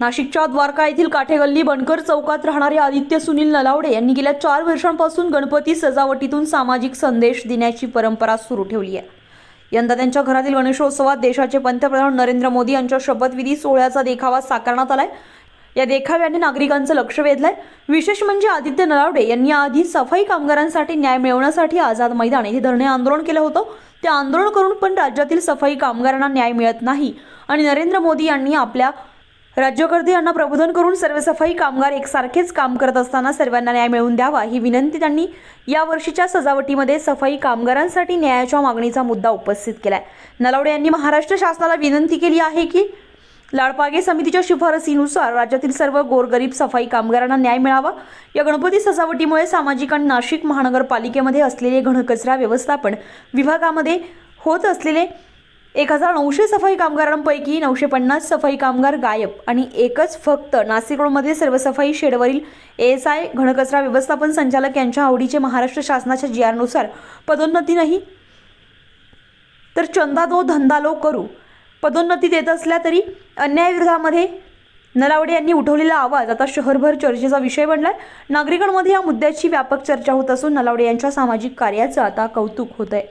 नाशिकच्या द्वारका येथील काठेगल्ली बनकर चौकात राहणारे आदित्य सुनील नलावडे यांनी गेल्या चार वर्षांपासून गणपती सजावटीतून सामाजिक संदेश देण्याची परंपरा सुरू ठेवली आहे. यंदा त्यांच्या घरातील गणेशोत्सवात देशाचे पंतप्रधान नरेंद्र मोदी यांच्या शपथविधी सोहळ्याचा देखावा साकारण्यात आलाय. या देखाव्याने नागरिकांचं लक्ष वेधलंय. विशेष म्हणजे आदित्य नलावडे यांनी आधी सफाई कामगारांसाठी न्याय मिळवण्यासाठी आझाद मैदान येथे धरणे आंदोलन केलं होतं. ते आंदोलन करून पण राज्यातील सफाई कामगारांना न्याय मिळत नाही आणि नरेंद्र मोदी यांनी आपल्या राज्यकर्ते यांना प्रबोधन करून सर्व सफाई कामगार एकसारखेच काम करत असताना सर्वांना न्याय मिळवून द्यावा ही विनंती त्यांनी या वर्षीच्या सजावटीमध्ये सफाई कामगारांसाठी न्यायाच्या मागणीचा मुद्दा उपस्थित केलाय. नलावडे यांनी महाराष्ट्र शासनाला विनंती केली आहे की लाडपागे समितीच्या शिफारसीनुसार राज्यातील सर्व गोरगरीब सफाई कामगारांना न्याय मिळावा. या गणपती सजावटीमुळे सामाजिक आणि नाशिक महानगरपालिकेमध्ये असलेले घनकचरा व्यवस्थापन विभागामध्ये होत असलेले एक हजार नऊशे सफाई कामगारांपैकी नऊशे पन्नास सफाई कामगार गायब आणि एकच फक्त नाशिक रोडमध्ये सर्व सफाई शेडवरील एस आय घनकचरा व्यवस्थापन संचालक यांच्या आवडीचे महाराष्ट्र शासनाच्या जी आरनुसार पदोन्नती नाही. तर चंदा दो धंदा लो करू. पदोन्नती देत असल्या तरी अन्यायविरोधामध्ये नलावडे यांनी उठवलेला आवाज आता शहरभर चर्चेचा विषय बनलाय. नागरिकांमध्ये या मुद्द्याची व्यापक चर्चा होत असून नलावडे यांच्या सामाजिक कार्याचं आता कौतुक होत आहे